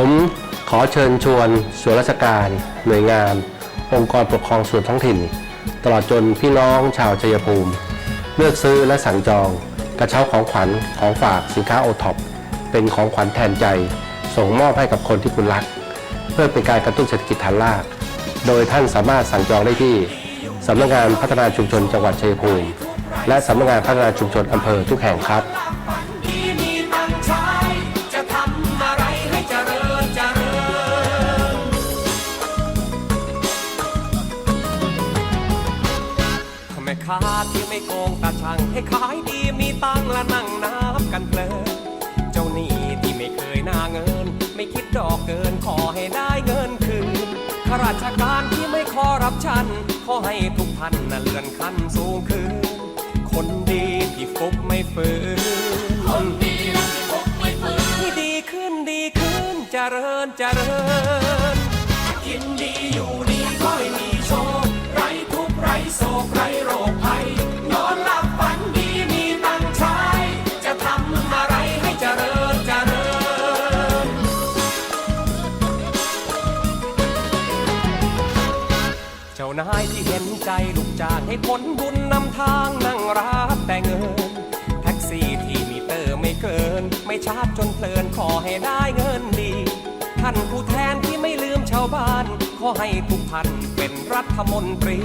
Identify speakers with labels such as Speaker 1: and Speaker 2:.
Speaker 1: ผมขอเชิญชวนส่วนราชการ หน่วยงาน องค์กรปกครองส่วนท้องถิ่น ตลอดจนพี่น้องชาวชัยภูมิ เลือกซื้อและสั่งจอง กระเช้าของขวัญของฝากสินค้าโอท็อปเป็นของขวัญแทนใจ ส่งมอบให้กับคนที่คุณรัก เพื่อเป็นการกระตุ้นเศรษฐกิจฐานราก โดยท่านสามารถสั่งจองได้ที่สำนักงานพัฒนาชุมชนจังหวัดชัยภูมิ และสำนักงานพัฒนาชุมชนอำเภอทุกแห่งครับ
Speaker 2: ค้าที่ไม่โกงตาช่างให้ขายดีมีตังและนั่งนับกันเพลินเจ้าหนี้ที่ไม่เคยหน้าเงิน ไม่คิดดอกเกินขอให้ได้เงินคืนข้าราชการที่ไม่ขอรับชัน ขอให้ทุกท่านน่ะเลื่อนขั้นสูงขึ้นคนดีที่ฟุกไม่ฝืนคนดีที่ฟุกไม่ฝืนที่ดีขึ้นดีขึ้นเจริญเจริญกินดีอยู่านายที่เห็นใจลูกจ้างให้ผลบุญนำทางนั่งรับแต่เงิน แท็กซี่ที่มีเตอร์ไม่เกิน ไม่ชาร์จจนเพลินขอให้ได้เงินดี ท่านผู้แทนที่ไม่ลืมชาวบ้าน ขอให้ทุกท่านเป็นรัฐมนตรี